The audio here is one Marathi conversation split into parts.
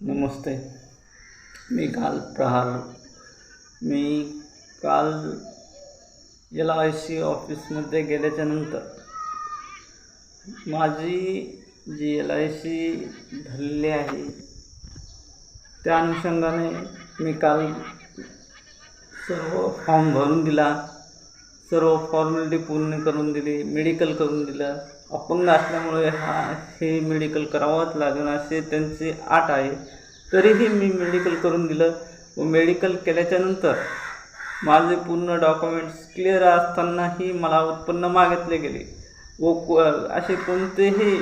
नमस्ते. मी काल प्रहार मी काल एल आय सी ऑफिसमध्ये गेल्याच्यानंतर माझी जी एल आय सी भरलेली आहे त्या अनुषंगाने मी काल सर्व फॉर्म भरून दिला सर्व फॉर्मॅलिटी पूर्ण करून दिली मेडिकल करून दिलं अपंग असल्यामुळे हा हे मेडिकल करावंच लागेल असे त्यांचे आट आहे. तरीही मी मेडिकल करून दिलं व मेडिकल केल्याच्यानंतर माझे पूर्ण डॉक्युमेंट्स क्लिअर असतानाही मला उत्पन्न मागितले गेले व को असे कोणतेही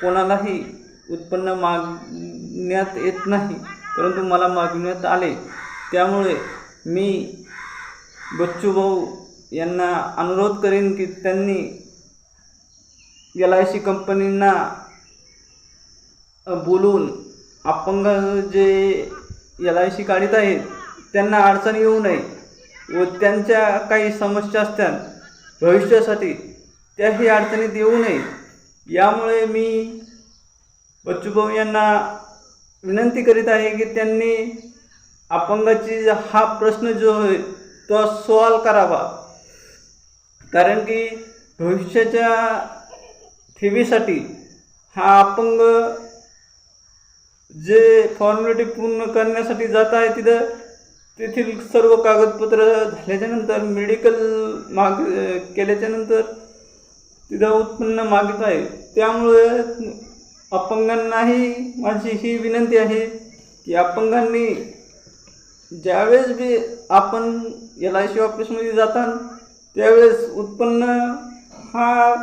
कोणालाही उत्पन्न मागण्यात येत नाही परंतु मला मागण्यात आले. त्यामुळे मी बच्चू भाऊ यांना अनुरोध करेन की त्यांनी एल आय सी कंपनींना बोलून अपंग जे एल आय सी काढत आहेत त्यांना अडचण येऊ नये व त्यांच्या काही समस्या असतात भविष्यासाठी त्याही अडचणीत येऊ नये. यामुळे मी बच्चूभाऊ यांना विनंती करीत आहे की त्यांनी अपंगाची हा प्रश्न जो आहे तो सॉल्व करावा. कारण की भविष्याच्या ठेवीसाठी हा अपंग जे फॉर्मॅलिटी पूर्ण करण्यासाठी जात आहे तिथं तेथील सर्व कागदपत्र झाल्याच्यानंतर मेडिकल माग केल्याच्यानंतर तिथं उत्पन्न मागत आहे. त्यामुळे अपंगांनाही माझी ही विनंती आहे की अपंगांनी ज्यावेळेस बी आपण एल आय सी ऑफिसमध्ये जातात त्यावेळेस उत्पन्न हा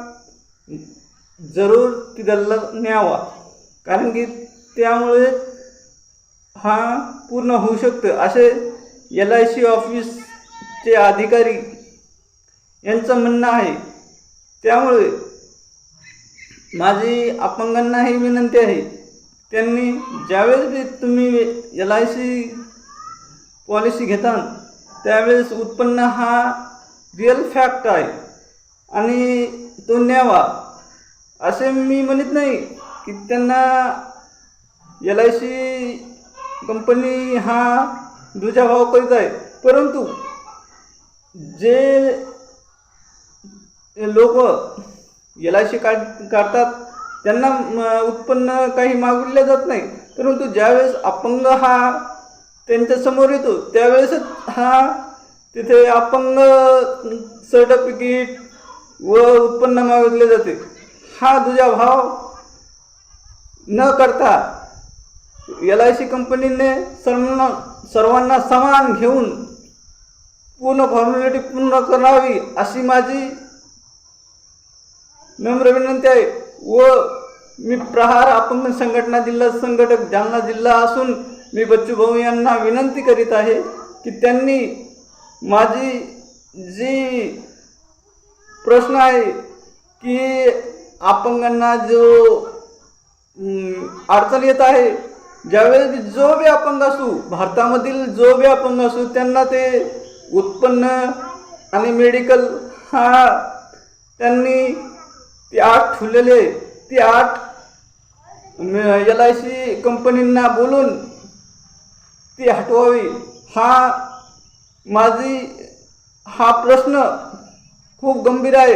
जरूर तिथला न्यावा. कारण की त्यामुळे हा पूर्ण होऊ शकतं. असे एल आय सी ऑफिसचे अधिकारी यांचं म्हणणं आहे. त्यामुळे माझी अपंगांना ही विनंती आहे. त्यांनी ज्यावेळेस तुम्ही एल आय सी पॉलिसी घेता त्यावेळेस उत्पन्न हा रिअल फॅक्ट आहे. आणि तो न्यावा. असे मी म्हणत नाही की त्यांना एल आय सी कंपनी हा दुजाभाव करीत आहे. परंतु जे लोक एल आय सी काढ काढतात त्यांना उत्पन्न काही मागविले जात नाही. परंतु ज्यावेळेस अपंग हा त्यांच्यासमोर येतो त्यावेळेसच हा तिथे अपंग सर्टिफिकेट व उत्पन्न मागितले जाते. हा दुजा भाव न करता एल आय सी कंपनीने सर्वांना सर्वांना समान घेऊन पूर्ण फॉर्मॅलिटी पूर्ण करावी अशी माझी नम्र विनंती आहे. व मी प्रहार अपंग संघटना जिल्हा संघटक जालना जिल्हा असून मी बच्चू भाऊ यांना विनंती करीत आहे की त्यांनी माझी जी प्रश्न आहे की अपंगांना जो अडचण येत आहे ज्यावेळेस जो बी अपंग असू भारतामधील जो बी अपंग असू त्यांना ते उत्पन्न आणि मेडिकल हा त्यांनी ती आठ ठेवलेले ती आठ एल आय सी कंपनींना बोलून ती हटवावी. हा माझी हा प्रश्न खूप गंभीर आहे.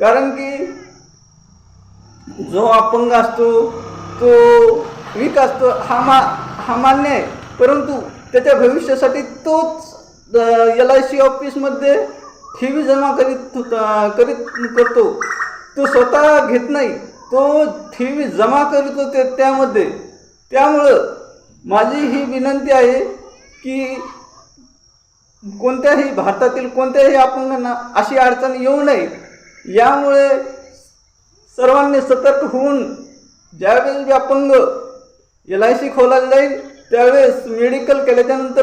कारण की जो अपंग असतो तो वीक असतो हा मा हा मान्य आहे. परंतु त्याच्या भविष्यासाठी तोच एल आय सी ऑफिसमध्ये ठेवी जमा करीत करीत करतो. तो स्वतः घेत नाही तो ठेवी जमा करतो ते त्यामध्ये. त्यामुळं माझी ही विनंती आहे की कोणत्याही भारतातील कोणत्याही अपंगांना अशी अडचण येऊ नये. यामुळे सर्वांनी सतर्क होऊन ज्यावेळेस अपंग एल आय सी खोलायला जाईल त्यावेळेस मेडिकल केल्याच्यानंतर